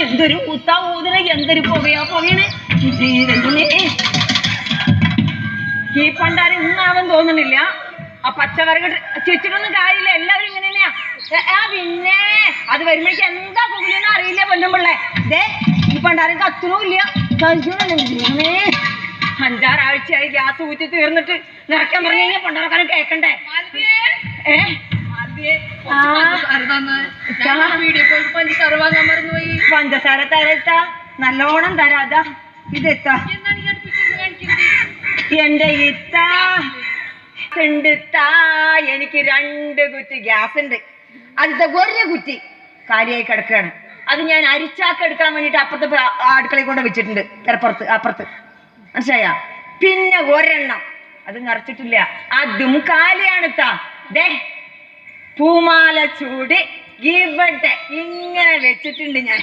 എന്തൊരു ഊത്താ ഊതണ എന്തൊരു പുകയാ പുകയണ്. ഈ പണ്ടാരം ഇന്നാവൻ തോന്നണില്ല ആ പച്ചക്കറി ചുറ്റിനൊന്നും കാര്യമില്ല. എല്ലാവരും ഇങ്ങനെ തന്നെയാ. ആ പിന്നെ അത് വരുമ്പോഴേക്ക് എന്താ പുകയെന്ന് അറിയില്ല പൊന്നുമ്പിള്ളേ. ദേ ഈ പണ്ടാരം കത്തണമില്ല. അഞ്ചാറാഴ്ചയായി ഗ്യാസ് ഊറ്റി തീർന്നിട്ട് നിറയ്ക്കാൻ പറഞ്ഞു കഴിഞ്ഞാൽ പണ്ടാരക്കാരൻ കേൾക്കണ്ടേ ഏ? ആ. പഞ്ചസാര തരട്ടാ. നല്ലോണം തരാതാ ഇതെത്താ. എന്റെ ഇത്ത. ഉണ്ട് എനിക്ക് രണ്ട് കുറ്റി ഗ്യാസ് ഉണ്ട് അതിന്റെ ഒരു കുറ്റി കാലിയായി കിടക്കുകയാണ്. അത് ഞാൻ അരിച്ചാക്ക് എടുക്കാൻ വേണ്ടിട്ട് അപ്പുറത്തെ അടുക്കളയിൽ കൊണ്ട് വെച്ചിട്ടുണ്ട്. കിടപ്പുറത്ത് അപ്പുറത്ത്. മനസ്സിലായ? പിന്നെ ഒരെണ്ണം. അത് നിറച്ചിട്ടില്ല. അതും കാലിയാണ് താ ദേ പൂമാല ചൂടി ഇവിടെ ഇങ്ങനെ വെച്ചിട്ടുണ്ട് ഞാൻ.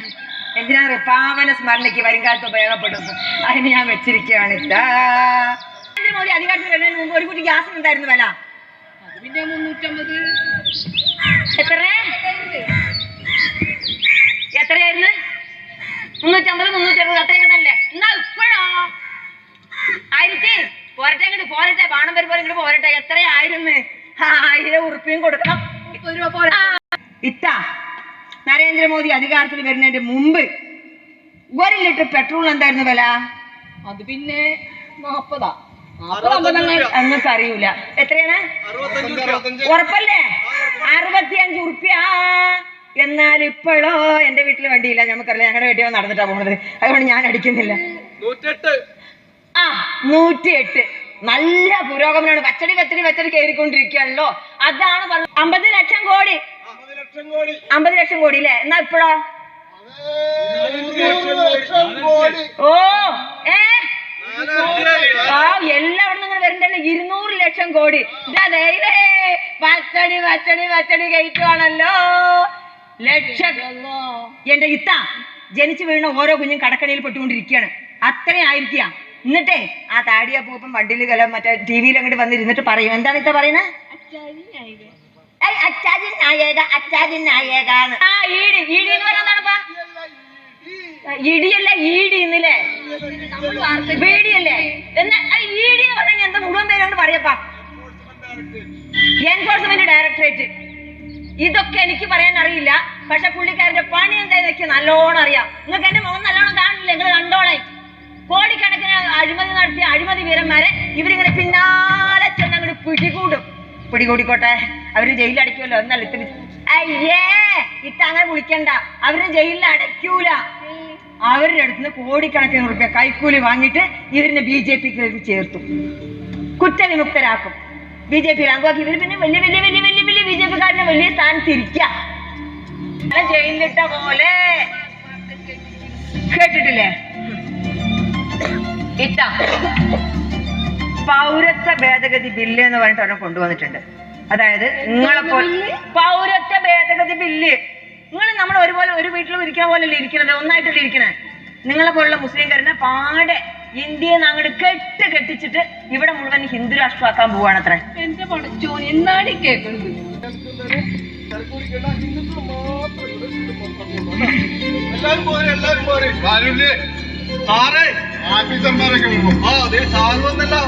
എന്തിനാണ് പാവന സ്മരണയ്ക്ക് വരും കാലത്ത് ഉപയോഗപ്പെടും. അതിന് ഞാൻ വെച്ചിരിക്കുകയാണ് നരേന്ദ്രമോദി അധികാരത്തിൽ വരുന്നതിന് മുമ്പ് ഒരു കുട്ടി ഗ്യാസ് ഉണ്ടായിരുന്നു വില. എത്രയായിരുന്നു പിന്നെ മുന്നൂറ്റമ്പത്. എത്ര? എത്രയായിരുന്നു? മുന്നൂറ്റമ്പത് മുന്നൂറ്ററുപത് അത്രയൊക്കെ തന്നെ എന്നാ ഇപ്പോഴോ? ആയിരത്തി പോരട്ടെ ഇങ്ങോട്ട് പോരട്ടെ. ബാണം വരുമ്പോൾ ഇങ്ങോട്ട് പോരട്ടെ. എത്രയായിരുന്നു? ആയിരം ഉറുപ്പിയും കൊടുക്കണം. ഇത്ത നരേന്ദ്രമോദി അധികാരത്തിൽ വരുന്നതിന്റെ മുമ്പ് ഒരു ലിറ്റർ പെട്രോൾ എന്തായിരുന്നു വില? അത് പിന്നെ നാപ്പതാ. അറിയൂല എത്രയാണ്? ഉറപ്പല്ലേ? അറുപത്തിയഞ്ച് ഉറുപ്പ്യ. എന്നാൽ ഇപ്പോഴോ? എന്റെ വീട്ടിൽ വണ്ടിയില്ല. നമുക്കറിയില്ല ഞങ്ങളുടെ വീട്ടിൽ നടന്നിട്ടാ പോണത്. അതുകൊണ്ട് ഞാൻ അടിക്കുന്നില്ല. ആ നൂറ്റിയെട്ട്. നല്ല പുരോഗമനമാണ്. പച്ചടി പച്ചടി പച്ചടി കയറിക്കൊണ്ടിരിക്കുകയാണല്ലോ. അതാണ് പറഞ്ഞത്. അമ്പത് ലക്ഷം കോടി. അമ്പത് ലക്ഷം കോടി. അല്ലേ? എന്നാ ഇപ്പോഴോ? ഓ ഏ? എല്ലാവരും നിങ്ങൾ വരണ്ടല്ലോ? ഇരുന്നൂറ് ലക്ഷം കോടി. പച്ചടി പച്ചടി പച്ചടി കയറ്റുവാണല്ലോ. ലക്ഷം എന്റെ ഇത്ത ജനിച്ചു വീണ ഓരോ കുഞ്ഞും കടക്കണിയിൽ പെട്ടുകൊണ്ടിരിക്കുകയാണ്. അത്രയും ആയിരിക്കുക. എന്നിട്ടേ ആ താടിയ പൂപ്പം വണ്ടിയിൽ കല മറ്റേ ടി വിയിൽ അങ്ങോട്ട് വന്നിരുന്നിട്ട് പറയും. എന്താണ് ഇത്ത പറയുന്നത് ഏയ് അച്ചാജൻ നായക അച്ചാജി നായക ആ ഈടി ഈടി എന്ന് ഇടിയല്ല ഈടി ഇന്നില്ലേ? പേടിയല്ലേ? എന്നാ ഈടി എന്ന് പറഞ്ഞാൽ എന്താ മുഴുവൻ പേരോട് പറയപ്പാ? എൻഫോഴ്സ്മെന്റ് ഡയറക്ടറേറ്റ് ഇതൊക്കെ എനിക്ക് പറയാൻ അറിയില്ല. പക്ഷെ പുള്ളിക്കാരന്റെ പണി എന്തായതൊക്കെ നല്ലോണം അറിയാം. നിങ്ങൾക്ക് എന്റെ മുഖം നല്ലോണം കാണില്ല നിങ്ങൾ കണ്ടോളെ. കോടിക്കണക്കിന് അഴിമതി നടത്തിയ അഴിമതി വീരന്മാരെ ഇവരിങ്ങനെ പിന്നാലെ ചെന്ന് അങ്ങോട്ട് പിടികൂടും. പിടികൂടിക്കോട്ടെ? അവർ ജയിലിൽ അടയ്ക്കുമല്ലോ. എന്നല്ല ഇത്തിരി അയ്യേ ഇത്ത അങ്ങനെ വിളിക്കണ്ട. അവർ ജയിലിൽ അടയ്ക്കൂല. അവരുടെ അടുത്ത് നിന്ന് കോടിക്കണക്കിന് റുപ്യ കൈക്കൂലി വാങ്ങിയിട്ട് ഇവരിനെ ബി ജെ പിക്ക് ചേർത്തു. കുറ്റവിമുക്തരാക്കും. ബി ജെ പി അംഗമാക്കി ഇവർ പിന്നെ വലിയ വലിയ വലിയ വലിയ വലിയ ബി ജെ പിക്കാരനെ വലിയ സ്ഥാനത്ത് ഇരിക്കുക ജയിലിലിട്ട പോലെ. കേട്ടിട്ടില്ലേ? ഇത്ത പൗരത്വ ഭേദഗതി ബില്ല് എന്ന് പറഞ്ഞിട്ട് ഒരെണ്ണം കൊണ്ടുവന്നിട്ടുണ്ട്. അതായത് നിങ്ങളെ പോലെ പൗരത്വ ഭേദഗതി ബില്ല്. നിങ്ങൾ നമ്മൾ ഒരുപോലെ ഒരു വീട്ടിലും ഇരിക്കുന്ന പോലെയല്ലേ ഇരിക്കുന്നത് ഒന്നായിട്ടല്ലേ ഇരിക്കണേ? നിങ്ങളെ പോലുള്ള മുസ്ലിംകാരനെ പാടെ ഇന്ത്യയിൽ നിന്ന് അങ്ങോട്ട് കെട്ട് കെട്ടിച്ചിട്ട് ഇവിടെ മുഴുവൻ ഹിന്ദു രാഷ്ട്രമാക്കാൻ പോവാണ് അത്ര എന്റെ പടച്ചോൻ എന്നാണ് കേൾക്കുന്നത് എല്ലാരും പോരെ എല്ലാരും പോരെ. സാരമില്ലേ സാറേ ആഫീസർമാരൊക്കെ ആ അതെ സാറ് വന്നല്ലോ.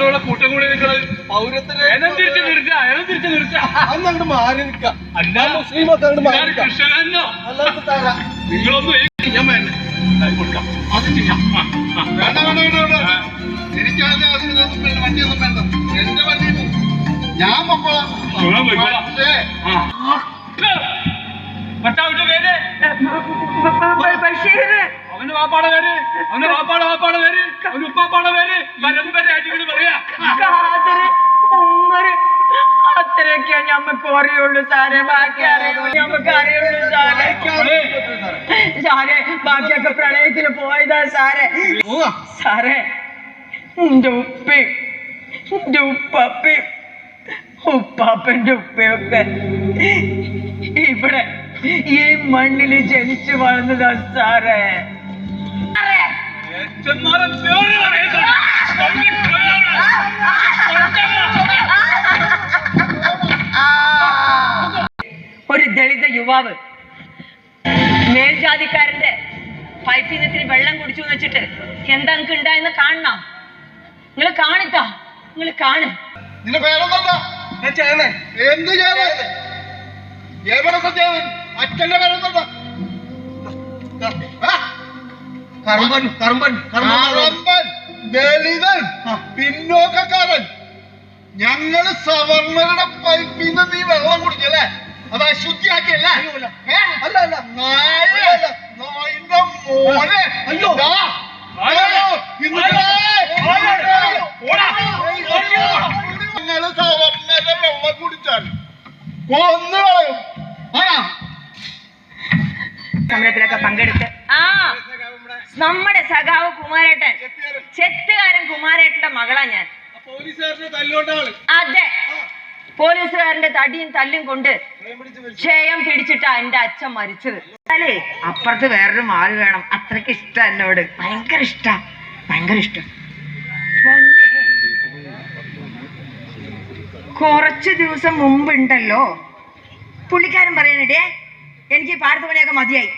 ഇവിടെ കൂട്ടം കൂടി നിൽക്കുന്നത്. പൗരത്തിന് തിരിച്ച് നിർത്തുക ഏനം തിരിച്ച് അന്ന് അങ്ങോട്ട് മാറി നിൽക്കാം. അല്ല. മുസ്ലിം ഒക്കെ അങ്ങോട്ട് മാറി ഞാൻ കൃഷ്ണനോ തരാം നിങ്ങളൊന്നും ഞാൻ വേണ്ട കൊടുക്കാം. അത് ചെയ്യാം. വേണ്ട വേണ്ട വേണ്ട വേണ്ട. എനിക്കാദ്യം അതിനൊന്നും വേണ്ട. വണ്ടിയൊന്നും വേണ്ട. എന്റെ വണ്ടി ഞാൻ പൊക്കോളാം. ഭർത്താവിന്റെ പേര്. ബഷീർ അവന്റെ വാപ്പാടെ പേര് അവന്റെ വാപ്പാടെ വാപ്പാടെ പേര് അവന്റെ ഉപ്പാപ്പാടെ പേര് ഇങ്ങനെ പറയാ. അത്രയൊക്കെ ഞമ്മക്ക് അറിയുള്ളൂ സാറേ ബാക്കി അറിയുള്ളൂ ഞമ്മക്ക് അറിയുള്ളൂ സാറേ. സാറേ ബാക്കിയൊക്കെ പ്രളയത്തിന് പോയതാ സാറേ. സാറേ എന്റെ ഉപ്പി എന്റെ ഉപ്പപ്പയും ഉപ്പാപ്പന്റെ ഉപ്പയൊക്കെ ഇവിടെ ഈ മണ്ണിൽ ജനിച്ചു വളർന്നതാ സാറേ. ഒരു ദളിത യുവാവ് മേൽജാതിക്കാരന്റെ പൈപ്പിൽ നിന്ന് ഇത്തിരി വെള്ളം കുടിച്ചു എന്ന് വെച്ചിട്ട് എന്താ നിങ്ങൾക്ക് ഉണ്ടായെന്ന് കാണണം. നിങ്ങൾ കാണിത്താ. നിങ്ങൾ കാണു. നിന്റെ പേരെന്താ? എന്ത് ചെയ്യൻ അച്ഛന്റെ പേരെന്താ? കറമ്പൻ കറമ്പൻ കറമ്പൻ ദളിതൻ പിന്നോക്കക്കാരൻ. ഞങ്ങൾ സവർണരുടെ പൈപ്പിൽ നിന്ന് നീ വെള്ളം കുടിക്കല്ലേ അത് അശുദ്ധിയാക്കിയല്ലേ? അല്ല. അല്ല നായ നായിന്റെ മോനെ. അയ്യോ. ഞങ്ങൾ സവർണരുടെ വെള്ളം കുടിച്ചാൽ കൊന്നു കളയും. സമരത്തിലൊക്കെ പങ്കെടുത്ത് നമ്മുടെ സഖാവ് കുമാരേട്ടൻ. ചെത്തുകാരൻ കുമാരേട്ടന്റെ മകളാ ഞാൻ. അതെ. പോലീസുകാരന്റെ തടിയും തല്ലും കൊണ്ട് ക്ഷയം പിടിച്ചിട്ടാ എന്റെ അച്ഛൻ മരിച്ചത്. അല്ലേ? അപ്പുറത്ത് വേറൊരു ആൾ വേണം. അത്രയ്ക്ക് ഇഷ്ട എന്നോട്. ഭയങ്കര ഇഷ്ട. ഭയങ്കര ഇഷ്ടം. കുറച്ച് ദിവസം മുമ്പുണ്ടല്ലോ. പുള്ളിക്കാരൻ പറയണേ എനിക്ക് പാടത്ത് പണിയൊക്കെ മതിയായി.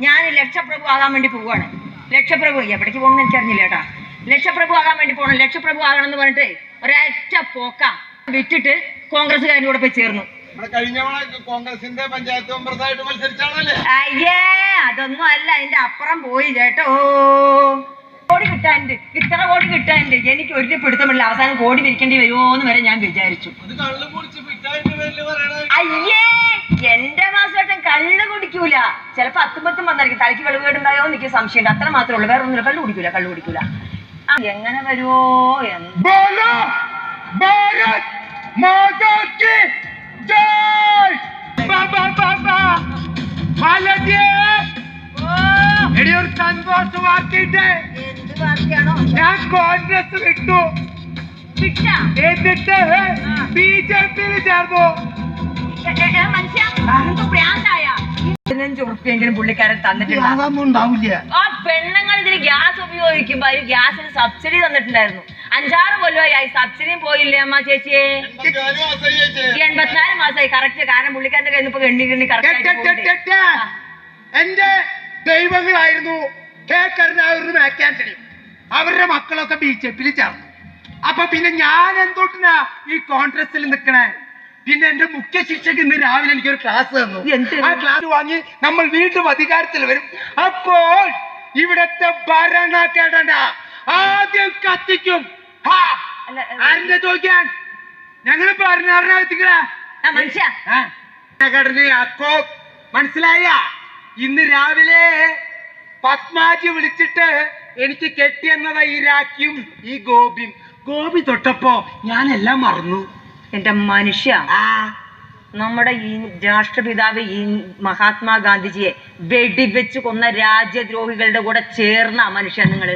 ഞാൻ ലക്ഷപ്രഭു ആകാൻ വേണ്ടി പോവാണ് ലക്ഷപ്രഭു എവിടേക്ക് പോകണമെന്ന് എനിക്കറിഞ്ഞില്ല കേട്ടാ. ലക്ഷപ്രഭു ആകാൻ വേണ്ടി പോകണം. ലക്ഷപ്രഭു ആകണം എന്ന് പറഞ്ഞിട്ട് ഒരൊറ്റ പോക്ക വിറ്റിട്ട് കോൺഗ്രസ്സുകാരന്റെ കൂടെ പോയി ചേർന്നു. കോൺഗ്രസിന്റെ പഞ്ചായത്ത് മെമ്പർസായിട്ട് മത്സരിച്ചാണല്ലേ? അയ്യേ അതൊന്നും അല്ല. അതിന്റെ അപ്പുറം പോയി ചേട്ടോ കോടി കിട്ടാനുണ്ട്. ഇത്ര കോടി കിട്ടാനുണ്ട്. എനിക്ക് ഒരു പിടുത്തമില്ല അവസാനം കോടി വിരിക്കേണ്ടി വരുമോന്ന് വരെ ഞാൻ വിചാരിച്ചു. അയ്യേ! എന്റെ മാസമായിട്ടും കള്ള് കുടിക്കൂല. ചിലപ്പോ അത്തുമ്പത്തും വന്നായിരിക്കും. തലയ്ക്ക് വെളിവേടുണ്ടായോ എനിക്ക് സംശയം ഉണ്ട് അത്ര മാത്രമേ ഉള്ളൂ. വേറെ ഒന്നുമില്ല കള്ള് കുടിക്കൂല കള്ള് കുടിക്കൂല. എങ്ങനെ വരുമോ ഒരു എന്നിട്ട് ബി ജെ പിയിൽ ചേർന്നു. പതിനഞ്ച് ഉറുപ്പിയെങ്കിലും പുള്ളിക്കാരൻ തന്നിട്ടുണ്ട് അതൊന്നും ഉണ്ടാവില്ല ആ പെണ്ണുങ്ങൾ ഇതിന് ഗ്യാസ് ഉപയോഗിക്കുമ്പോ അതിന് ഗ്യാസിന് സബ്സിഡി തന്നിട്ടുണ്ടായിരുന്നു. അഞ്ചാറ് കൊല്ലമായി സബ്സിഡിയും പോയില്ലേ അമ്മ ചേച്ചിയെ എൺപത്തിനാല് മാസമായി. കറക്റ്റ് കാരണം പുള്ളിക്കാരന്റെ കയ്യിൽ ഇപ്പൊ എണ്ണി കിണ്ണി കറക്റ്റ് എന്റെ ദൈവങ്ങളായിരുന്നു കെ കരുണാകരനും ആന്റണിയും. അവരുടെ മക്കളൊക്കെ ബി ജെ പിയിൽ ചേർന്നു. അപ്പൊ പിന്നെ ഞാൻ എന്തോട്ടിനാ ഈ കോൺഗ്രസിൽ നിൽക്കണേ? പിന്നെ എന്റെ മുഖ്യ ശിക്ഷക്ക് ഇന്ന് രാവിലെ എനിക്ക് ഒരു ക്ലാസ് തന്നു? ആ ക്ലാസ് വാങ്ങി നമ്മൾ വീണ്ടും അധികാരത്തിൽ വരും. അപ്പോൾ ഇവിടത്തെ ഭരണഘടന ആദ്യം കത്തിക്കും. ആരെന്താ ചോദിക്കാൻ? ഞങ്ങൾ ഭരണഘടനയാക്കോ മനസ്സിലായ? ഇന്ന് രാവിലെ പത്മാജി വിളിച്ചിട്ട് എനിക്ക് കെട്ടിയെന്നതാ ഈ രാഖിയും ഈ ഗോപിയും ഗോപി തൊട്ടപ്പോ ഞാനെല്ലാം മറന്നു. എന്റെ മനുഷ്യ. നമ്മുടെ ഈ രാഷ്ട്രപിതാവ് ഈ മഹാത്മാഗാന്ധിജിയെ വെടിവെച്ച് കൊന്ന രാജ്യദ്രോഹികളുടെ കൂടെ ചേർന്ന മനുഷ്യ നിങ്ങൾ.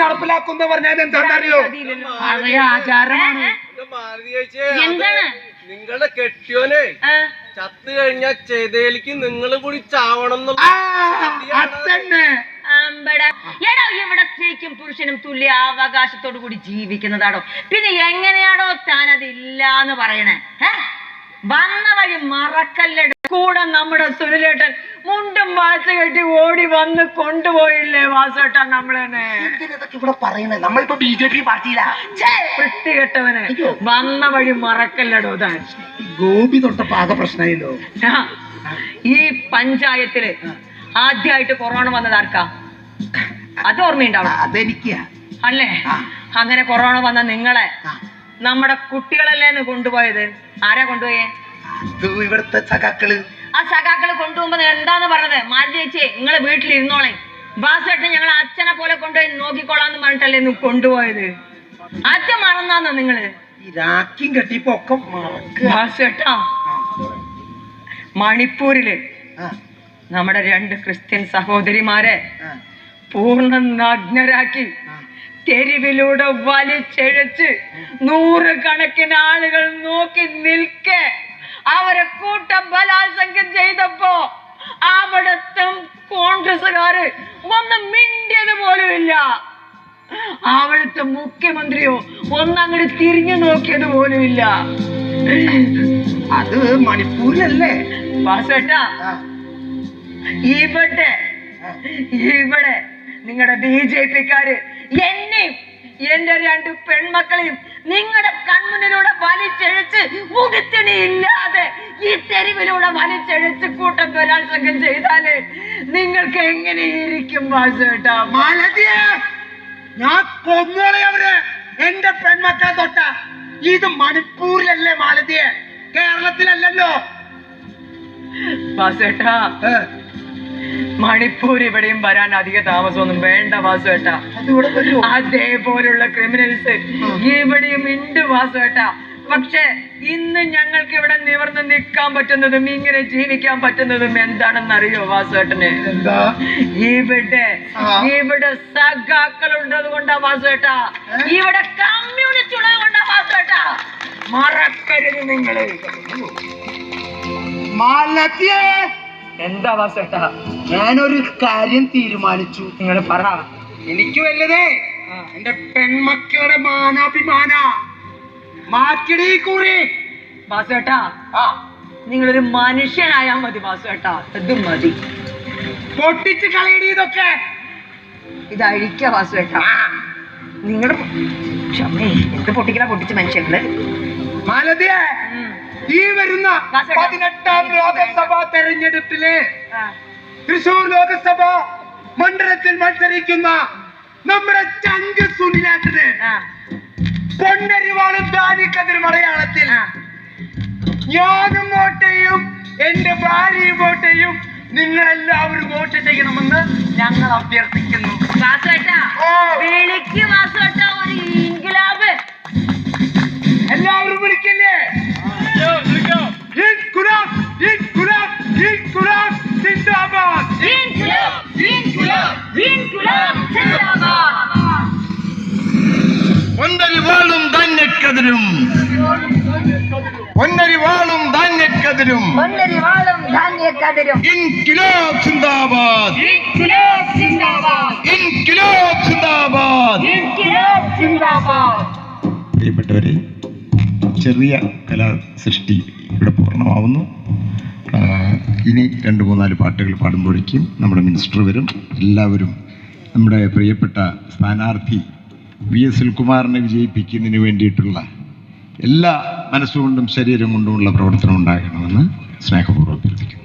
നടപ്പിലാക്കുന്ന പറഞ്ഞാൽ എന്താണെന്നറിയോ പഴയ ആചാരമാണ്? എന്താണ്? നിങ്ങളുടെ കെട്ടിയോനെ. ചത്തു കഴിഞ്ഞ ചെയ്തേലിക്ക് നിങ്ങൾ കൂടി ചാവണം. എടാ ഇവിടെ സ്ത്രീക്കും പുരുഷനും തുല്യ അവകാശത്തോടു കൂടി ജീവിക്കുന്നതാണോ പിന്നെ എങ്ങനെയാണോ താൻ അതില്ല എന്ന് പറയണേ? വന്ന വഴി മറക്കല്ലട? കൂടെ നമ്മുടെ സുനിലേട്ടൻ മുണ്ടും വാച്ച് കെട്ടി ഓടി വന്ന് കൊണ്ടുപോയില്ലേ വാസേട്ട നമ്മളെന്നെ ഇതൊക്കെ ഇവിടെ പറയുന്നത്? നമ്മളിപ്പോ ബി ജെ പി പാർട്ടിയിലാ. വൃത്തികെട്ടവന്. വന്ന വഴി മറക്കല്ലടോ താൻ ഗോപി തൊട്ട പാക പ്രശ്നമായില്ലോ. ഈ പഞ്ചായത്തിൽ ആദ്യമായിട്ട് കൊറോണ വന്നത് ആർക്കാ? അത് ഓർമ്മയുണ്ടാവും അതെനിക്കാ. അല്ലേ? അങ്ങനെ കൊറോണ വന്ന നിങ്ങളെ നമ്മുടെ കുട്ടികളല്ലേ എന്ന് കൊണ്ടുപോയത്? ആരാ കൊണ്ടുപോയേ? ഇവിടുത്തെ സഖാക്കൾ. ആ സഖാക്കൾ കൊണ്ടുപോകുമ്പോ നിങ്ങൾ എന്താന്ന് പറഞ്ഞത്? മാലതി ചേച്ചി നിങ്ങളെ വീട്ടിലിരുന്നോളെ. ബാസേട്ടൻ ഞങ്ങൾ അച്ഛനെ പോലെ കൊണ്ടുപോയി നോക്കിക്കോളാന്ന് പറഞ്ഞിട്ടല്ലേ ഇന്ന് കൊണ്ടുപോയത്? അച്ഛൻ മറന്നാന്നോ നിങ്ങൾ? രാഖിയും ബാസേട്ടാ മണിപ്പൂരിൽ നമ്മുടെ രണ്ട് ക്രിസ്ത്യൻ സഹോദരിമാരെ പൂർണ നഗ്നരാക്കി തെരുവിലൂടെ വലിച്ചെഴച്ച് നൂറുകണക്കിന് ആളുകൾ നോക്കി നിൽക്കെ. അവരെ കൂട്ടം ബലാത്സംഗം ചെയ്തപ്പോ അവിടത്തെ കോൺഗ്രസുകാര് ഒന്ന് മിണ്ടിയത് പോലുമില്ല അവിടുത്തെ മുഖ്യമന്ത്രിയോ ഒന്നങ്ങോട്ട് തിരിഞ്ഞു നോക്കിയത് പോലുമില്ല അത് മണിപ്പൂരിലല്ലേ? വാസേട്ടാ ആ, ഇവിടെ ഇവിടെ നിങ്ങളുടെ ബി ജെ പിക്കാര് എന്നെയും എന്റെ രണ്ട് പെൺമക്കളെയും നിങ്ങളുടെ കൺമുന്നിലൂടെ വലിച്ചെഴിച്ച് മുഖത്തിണി ഇല്ലാതെ ഈ തെരുവിലൂടെ വലിച്ചെഴിച്ച് കൂട്ടം ബലാത്സംഗം ചെയ്താൽ നിങ്ങൾക്ക് എങ്ങനെ ഇരിക്കും വാസുവേട്ടാ മാലതിയെ ഞാൻ കൊന്നോളെ അവർ. എന്റെ പെൺമക്കളെ തൊട്ട. ഇത് മണിപ്പൂരിലല്ലേ മാലതിയെ? കേരളത്തിലല്ലല്ലോ. വാസുവേട്ടാ മണിപ്പൂർ ഇവിടെയും വരാൻ അധിക താമസമൊന്നും വേണ്ട അതിവിടെ വരുമോ അതേപോലുള്ള ക്രിമിനൽസ് ഇവിടെയും ഉണ്ട് വാസുവേട്ടാ. പക്ഷേ ഇന്ന് ഞങ്ങൾക്ക് ഇവിടെ നിവർന്ന് നിൽക്കാൻ പറ്റുന്നതും ഇങ്ങനെ ജീവിക്കാൻ പറ്റുന്നതും എന്താണെന്ന് അറിയോ വാസുവേട്ടന് ഇവിടെ. ഇവിടെ സഖാക്കൾ ഉള്ളത് കൊണ്ടാ വാസുവേട്ടാ. ഇവിടെ കമ്മ്യൂണിസ്റ്റ് ഉള്ളത് കൊണ്ടാ വാസുവേട്ടാ. മറക്കരുത് നിങ്ങൾ. മാലതിയെ എന്താ വാസുവേട്ടാ ഞാനൊരു കാര്യം തീരുമാനിച്ചു. നിങ്ങൾ പറ. എനിക്ക് വല്ലതേ എന്റെ പെൺമക്കളുടെ മാനാഭിമാന. മാക്കിടി കൂടി വാസേട്ടാ ആ. നിങ്ങളൊരു മനുഷ്യനായാ മതി വാസേട്ടാ. ഇത് മതി. പൊട്ടിച്ച് കളയടി ഇതൊക്കെ. ഇത് അഴിക്ക വാസുവേട്ടാ നിങ്ങളുടെ ക്ഷമേ എന്ത് പൊട്ടിക്കല പൊട്ടിച്ച് മനുഷ്യങ്ങൾ? മാലതിയെ. ഈ വരുന്ന. പതിനെട്ടാം ലോകസഭാ തെരഞ്ഞെടുപ്പിലെ തൃശൂർ ലോകസഭ മണ്ഡലത്തിൽ മത്സരിക്കുന്ന നമ്മുടെ ചങ്ക് സുനിലേട്ടന് പൊന്നരിവാളും ദാനിക്കതിർ മലയാളത്തിൽ ഞാനും വോട്ട് ചെയ്യും എന്റെ ഭാര്യയും വോട്ട് ചെയ്യും നിങ്ങൾ എല്ലാവരും വോട്ട് ചെയ്യണമെന്ന് ഞങ്ങൾ അഭ്യർത്ഥിക്കുന്നു. എല്ലാവരും വിളിക്കല്ലേ? ധാന്യക്കതിരും ഒന്നരി വാളും ധാന്യക്കതിരും. ഇൻകിലാബ് സിന്ദാബാദ് ഇൻകുലാബ് സിന്ദാബാദ് ഇൻകിലാബ് സിന്ദാബാദ് ഇൻകുലാബ് സിന്ദാബാദ് പ്രിയപ്പെട്ടവരെ ചെറിയ കലാ സൃഷ്ടി ഇവിടെ പൂർണമാവുന്നു. ഇനി രണ്ട് മൂന്നാൽ പാട്ടുകൾ പാടുമ്പോഴേക്കും നമ്മുടെ മിനിസ്റ്റർ വരും. എല്ലാവരും നമ്മുടെ പ്രിയപ്പെട്ട സ്ഥാനാർത്ഥി വി എസ് സുൽകുമാറിനെ വിജയിപ്പിക്കുന്നതിന് വേണ്ടിയിട്ടുള്ള എല്ലാ മനസ്സുകൊണ്ടും ശരീരം കൊണ്ടുമുള്ള പ്രവർത്തനം ഉണ്ടാകണമെന്ന് സ്നേഹപൂർവം അഭ്യർത്ഥിക്കുന്നു.